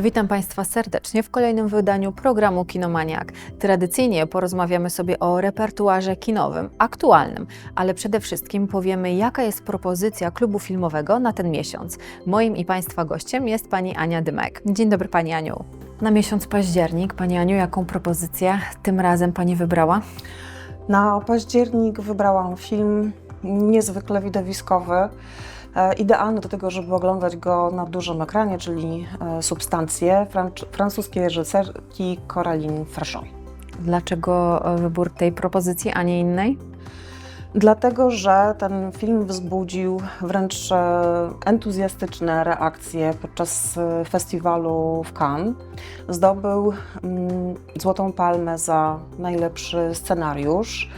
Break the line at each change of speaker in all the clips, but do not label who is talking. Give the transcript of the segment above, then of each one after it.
Witam Państwa serdecznie w kolejnym wydaniu programu Kinomaniak. Tradycyjnie porozmawiamy sobie o repertuarze kinowym, aktualnym, ale przede wszystkim powiemy, jaka jest propozycja klubu filmowego na ten miesiąc. Moim i Państwa gościem jest Pani Ania Dymek. Dzień dobry Pani Aniu. Na miesiąc październik, Pani Aniu, jaką propozycję tym razem Pani wybrała?
Na październik wybrałam film niezwykle widowiskowy, idealny do tego, żeby oglądać go na dużym ekranie, czyli e, Substancje franc- francuskiej reżyserki Coraline Frachon.
Dlaczego e, wybór tej propozycji, a nie innej?
Dlatego, że ten film wzbudził wręcz e, entuzjastyczne reakcje podczas e, festiwalu w Cannes. Zdobył mm, Złotą Palmę za najlepszy scenariusz.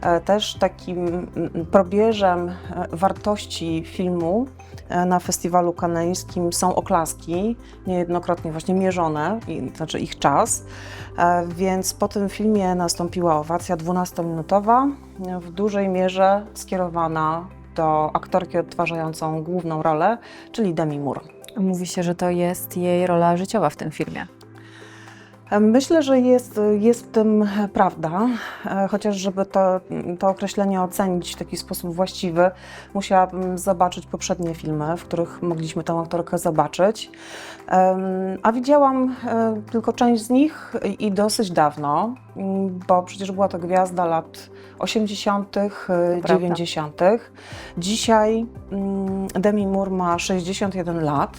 E, Też takim mm, probierzem e, wartości filmu e, na festiwalu kanańskim są oklaski, niejednokrotnie właśnie mierzone, znaczy ich czas. Więc po tym filmie nastąpiła owacja 12-minutowa, e, w dużej mierze skierowana do aktorki odtwarzającą główną rolę, czyli Demi Moore.
Mówi się, że to jest jej rola życiowa w tym filmie.
E, Myślę, że jest, jest w tym prawda, e, chociaż żeby to, to określenie ocenić w taki sposób właściwy, musiałabym zobaczyć poprzednie filmy, w których mogliśmy tę aktorkę zobaczyć. A widziałam e, tylko część z nich i dosyć dawno, bo przecież była to gwiazda lat 80., e,
prawda.
90. Dzisiaj mm, Demi Moore ma 61 lat,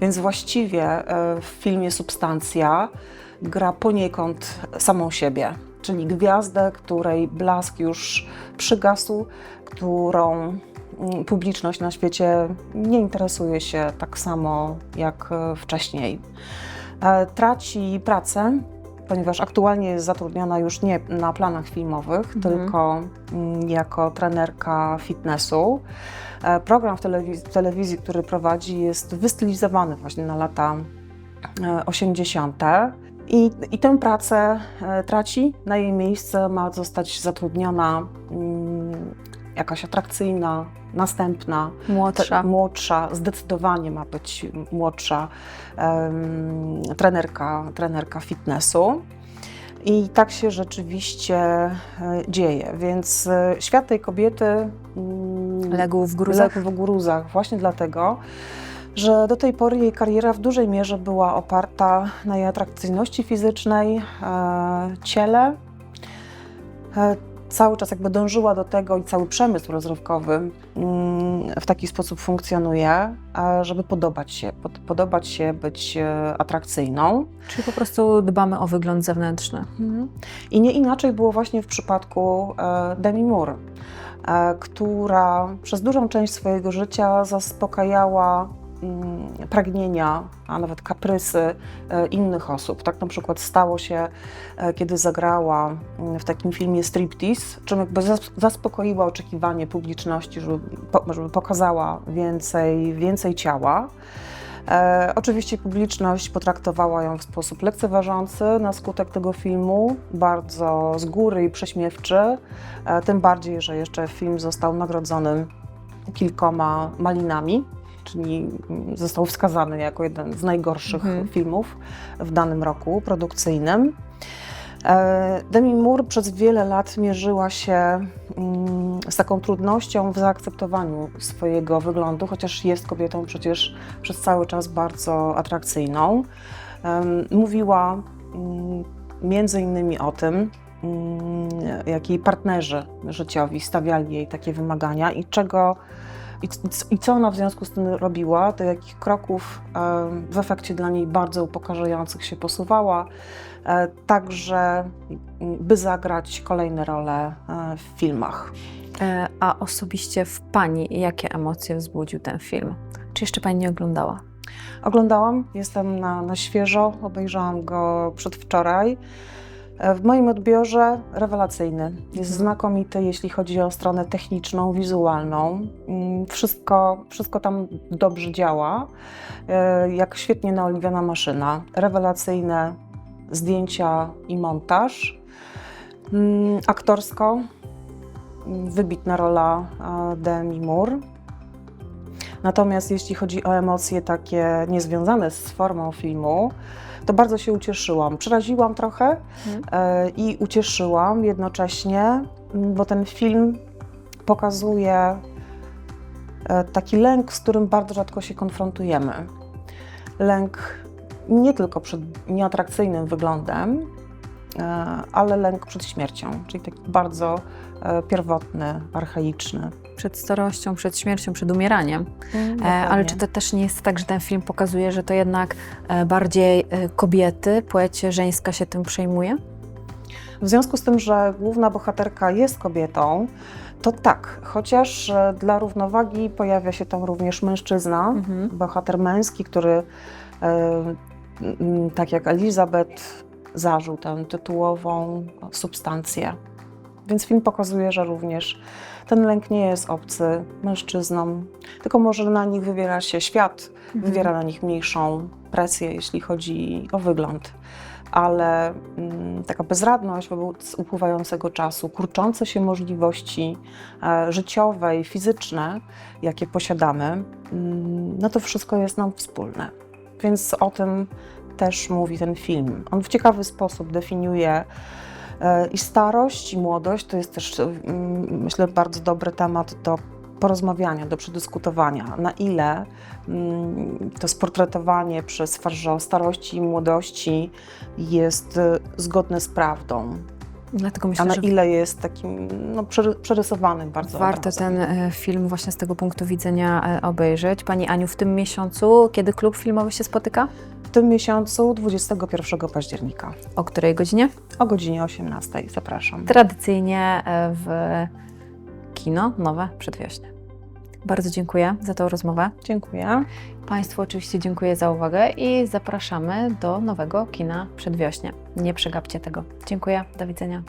więc właściwie e, w filmie Substancja gra poniekąd samą siebie, czyli gwiazdę, której blask już przygasł, którą mm, publiczność na świecie nie interesuje się tak samo jak e, wcześniej. E, Traci pracę, ponieważ aktualnie jest zatrudniona już nie na planach filmowych,
Mhm.
tylko mm, jako trenerka fitnessu. E, Program w telewizji, telewizji, który prowadzi, jest wystylizowany właśnie na lata e, 80. I, I tę pracę e, traci. Na jej miejsce ma zostać zatrudniona mm, jakaś atrakcyjna, następna,
Młodsza.
te- młodsza, zdecydowanie ma być młodsza em, trenerka, trenerka fitnessu. I tak się rzeczywiście e, dzieje. Więc e, świat tej kobiety mm,
Legł w gruzach.
Legł w gruzach właśnie dlatego, że do tej pory jej kariera w dużej mierze była oparta na jej atrakcyjności fizycznej, e, ciele. E, cały czas jakby dążyła do tego i cały przemysł rozrywkowy mm, w taki sposób funkcjonuje, e, żeby podobać się, pod, podobać się, być atrakcyjną.
Czyli po prostu dbamy o wygląd zewnętrzny.
I nie inaczej było właśnie w przypadku Demi Moore, która przez dużą część swojego życia zaspokajała pragnienia, a nawet kaprysy e, innych osób. Tak na przykład stało się, e, kiedy zagrała mm, w takim filmie Striptease, czym jakby zas- zaspokoiła oczekiwanie publiczności, żeby pokazała więcej, więcej ciała. E, oczywiście publiczność potraktowała ją w sposób lekceważący na skutek tego filmu, bardzo z góry i prześmiewczy, e, tym bardziej, że jeszcze film został nagrodzony kilkoma malinami, czyli został wskazany jako jeden z najgorszych
Mhm.
filmów w danym roku produkcyjnym. E, Demi Moore przez wiele lat mierzyła się mm, z taką trudnością w zaakceptowaniu swojego wyglądu, chociaż jest kobietą przecież przez cały czas bardzo atrakcyjną. Mówiła mm, między innymi o tym, mm, jak jej partnerzy życiowi stawiali jej takie wymagania i czego i, i co ona w związku z tym robiła, do jakich kroków w efekcie dla niej bardzo upokarzających się posuwała, e, także by zagrać kolejne role e, w filmach.
E, A osobiście w Pani jakie emocje wzbudził ten film? Czy jeszcze Pani nie oglądała?
Oglądałam, jestem na, na świeżo, obejrzałam go przedwczoraj. E, W moim odbiorze rewelacyjny. Jest znakomity, jeśli chodzi o stronę techniczną, wizualną. Mm, Wszystko, wszystko tam dobrze działa. E, Jak świetnie naoliwiona maszyna. Rewelacyjne zdjęcia i montaż. Mm, Aktorsko mm, wybitna rola e, Demi Moore. Natomiast jeśli chodzi o emocje takie niezwiązane z formą filmu, to bardzo się ucieszyłam. Przeraziłam trochę
Mhm.
e, i ucieszyłam jednocześnie, m, bo ten film pokazuje e, taki lęk, z którym bardzo rzadko się konfrontujemy. Lęk nie tylko przed nieatrakcyjnym wyglądem, e, ale lęk przed śmiercią, czyli taki bardzo pierwotny, archaiczny.
Przed starością, przed śmiercią, przed umieraniem. E, ale czy to też nie jest tak, że ten film pokazuje, że to jednak e, bardziej e, kobiety, płeć żeńska się tym przejmuje?
W związku z tym, że główna bohaterka jest kobietą, to tak, chociaż dla równowagi pojawia się tam również mężczyzna,
Mhm.
bohater męski, który tak jak Elizabeth zażył tę tytułową substancję. Więc film pokazuje, że również ten lęk nie jest obcy mężczyznom, tylko może na nich wywiera się świat,
Mhm.
wywiera na nich mniejszą presję, jeśli chodzi o wygląd. Ale mm, taka bezradność wobec upływającego czasu, kurczące się możliwości e, życiowe i fizyczne, jakie posiadamy, mm, no to wszystko jest nam wspólne. Więc o tym też mówi ten film. On w ciekawy sposób definiuje i starość, i młodość. To jest też, mm, myślę, bardzo dobry temat do porozmawiania, do przedyskutowania. Na ile mm, to sportretowanie przez farżo starości i młodości jest e, zgodne z prawdą,
Dlatego
a
myślę,
na
że
ile jest takim no, przery- przerysowanym bardzo
warto
obrazem.
ten e, film właśnie z tego punktu widzenia e, obejrzeć. Pani Aniu, w tym miesiącu, kiedy klub filmowy się spotyka?
W tym miesiącu, 21 października,
O której godzinie?
o godzinie 18. Zapraszam.
Tradycyjnie e, w kino Nowe Przedwiośnie. Bardzo dziękuję za tą rozmowę.
Dziękuję.
Państwu oczywiście dziękuję za uwagę i zapraszamy do nowego kina Przedwiośnie. Nie przegapcie tego. Dziękuję, do widzenia.